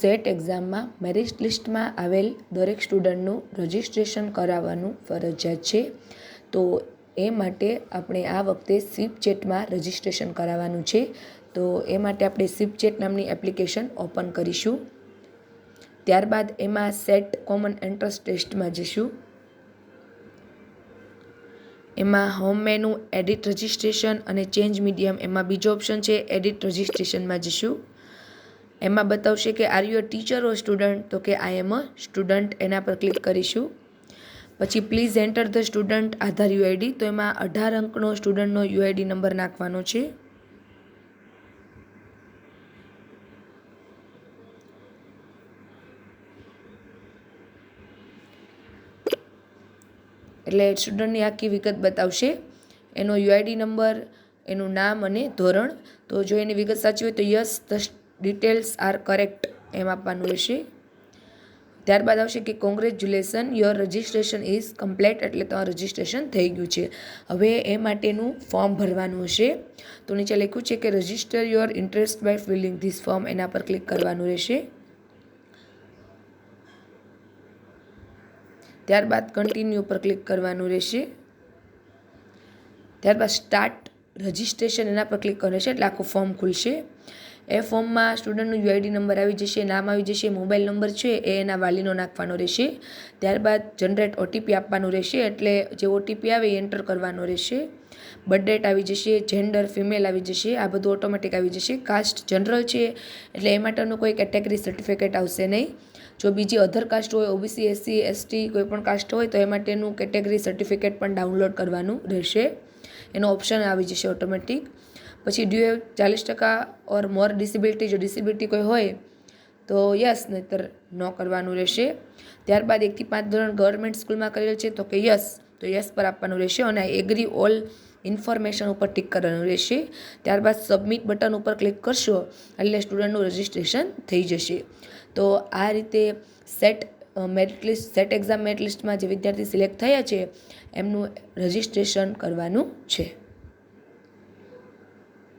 Set એક્ઝામમાં merit લિસ્ટમાં આવેલ દરેક સ્ટુડન્ટનું રજિસ્ટ્રેશન કરાવવાનું ફરજિયાત છે. તો એ માટે આપણે આ વખતે સિપ ચેટમાં રજિસ્ટ્રેશન કરાવવાનું છે. તો એ માટે આપણે સિપ ચેટ નામની એપ્લિકેશન ઓપન કરીશું. ત્યારબાદ એમાં સેટ કોમન એન્ટ્રન્સ ટેસ્ટમાં જઈશું. એમાં હોમ મેનુ, એડિટ રજિસ્ટ્રેશન અને ચેન્જ મીડિયમ એમાં બીજો ઓપ્શન છે, એડિટ રજિસ્ટ્રેશનમાં જઈશું. એમાં બતાવશે કે are you a teacher or student તો કે આઈ એમ અ સ્ટુડન્ટ એના પર ક્લિક કરીશું. પછી please enter the student Aadhaar UID તો એમાં અઢાર અંકનો સ્ટુડન્ટનો યુઆઈડી નંબર નાખવાનો છે. એટલે સ્ટુડન્ટની આખી વિગત બતાવશે. એનો યુઆઈડી નંબર એનું નામ અને ધોરણ. તો જો એની વિગત સાચી હોય તો yes the details are correct એમ આપવાનું રહેશે. ત્યારબાદ આવશે કે congratulation, your registration is complete, એટલે તમારું રજિસ્ટ્રેશન થઈ ગયું છે. હવે એ માટેનું ફોર્મ ભરવાનું હશે. તો નીચે લખ્યું છે કે register your interest by filling this form, એના પર ક્લિક કરવાનું રહેશે. ત્યારબાદ કન્ટિન્યુ પર ક્લિક કરવાનું રહેશે. ત્યારબાદ સ્ટાર્ટ રજિસ્ટ્રેશન એના પર ક્લિક કરવાનું છે એટલે આખું ફોર્મ ખુલશે. એ ફોર્મમાં સ્ટુડન્ટનું યુઆઈડી નંબર આવી જશે, નામ આવી જશે, મોબાઈલ નંબર છે, એ એના વાલીનો નાખવાનો રહેશે. ત્યારબાદ જનરેટ ઓટીપી આપવાનું રહેશે, એટલે જે ઓટીપી આવે એ એન્ટર કરવાનો રહેશે. બર્થ ડેટ આવી જશે જેન્ડર ફિમેલ આવી જશે, આ બધું ઓટોમેટિક આવી જશે. કાસ્ટ જનરલ છે, એટલે એ માટેનું કોઈ કેટેગરી સર્ટિફિકેટ આવશે નહીં. જો બીજી અધર કાસ્ટ હોય ઓબીસી એસસી એસટી કોઈ પણ કાસ્ટ હોય, તો એ માટેનું કેટેગરી સર્ટિફિકેટ પણ ડાઉનલોડ કરવાનું રહેશે. એનો ઓપ્શન આવી જશે ઓટોમેટિક પછી ડ્યુ હેવ ચાલીસ ટકા ઓર મોર ડિસેબિલિટી જો ડિસેબિલિટી કોઈ હોય, તો યસ નહીતર ન કરવાનું રહેશે. ત્યારબાદ એકથી પાંચ ધોરણ ગવર્મેન્ટ સ્કૂલમાં કરેલ છે, તો કે યસ તો યસ પર આપવાનું રહેશે અને એગ્રી ઓલ ઇન્ફોર્મેશન ઉપર ટિક કરવાનું રહેશે. ત્યારબાદ સબમિટ બટન ઉપર ક્લિક કરશો, એટલે સ્ટુડન્ટનું રજિસ્ટ્રેશન થઈ જશે. તો આ રીતે CET merit list CET exam merit લિસ્ટમાં જે વિદ્યાર્થી સિલેક્ટ થયા છે, એમનું રજિસ્ટ્રેશન કરવાનું છે.